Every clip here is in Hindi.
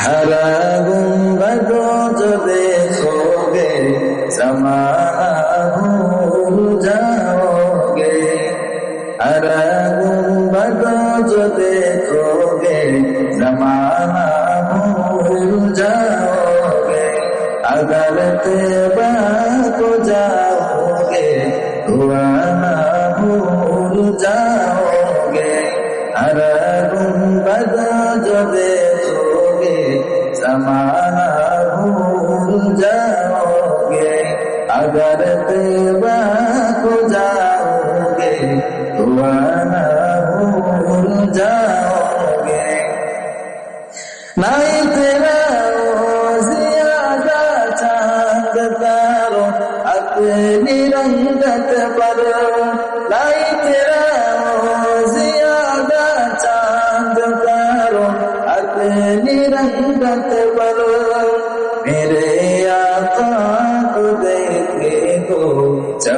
हरा गुंबद जो देखोगे समाना भूल जाओगे। हरा गुंबद जो देखोगे जमाना भूल जाओगे। अगर तेबा को जाओगे दुआना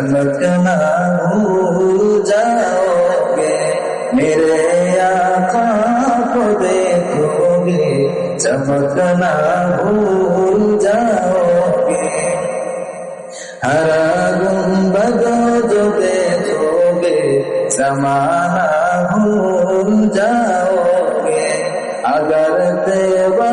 चमकना भूल जाओगे, मेरे आका को देखोगे चमकना भूल जाओगे। हरा गुंबद जो देखोगे समाना भूल जाओगे। अगर देवा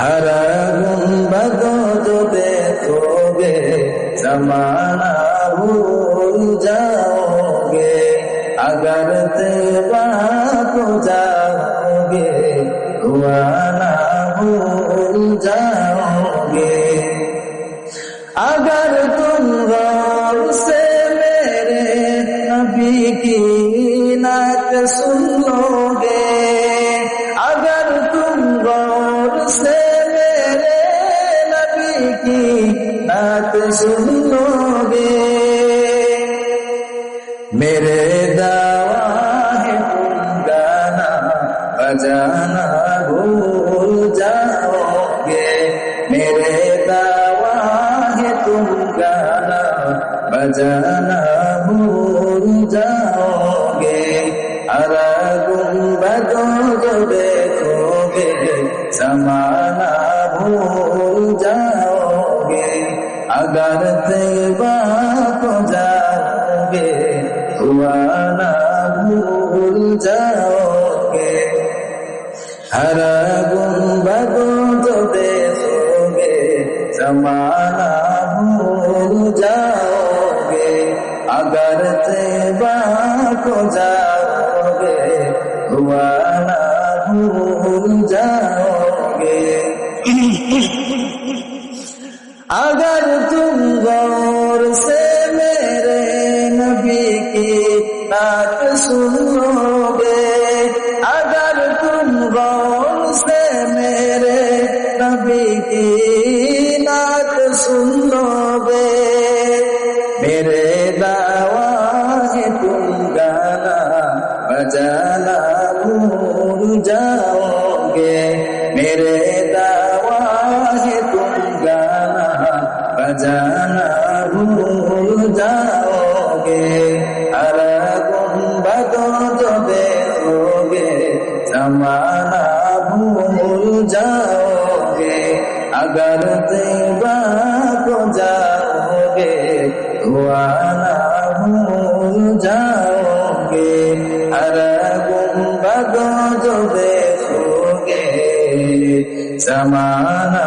गुंबद जो देखोगे जमाना भूल जाओगे अगर तेबा को जाओगे दुआना भूल जाओगे अगर तुम गौर से मेरे नबी की नात सुन लोगे अगर तुम गौर से मेरे नबी की बात सुन लोगे मेरे दावा है तुम गाना बजाना भूल जाओगे। मेरे दावा है तुम गाना बजाना अगर तेबा को जाओगे दुआना भूल जाओगे। हरा गुंबदों जो देखोगे, जमाना भूल जाओगे। अगर तेबा को जाओगे दुआना भूल जाओगे। अगर तुम गौर से मेरे नबी की बात सुनोगे अगर तुम गौर से मेरे नबी की बात सुनोगे मेरे दावा है तुम गाना बजाना बजाना भूल जाओगे अरे गुंबदों जो देखोगे जमाना भूल जाओगे अगर देवा को जाओगे दुआना भूल जाओगे अरे गुंबदों जो देखोगे जमाना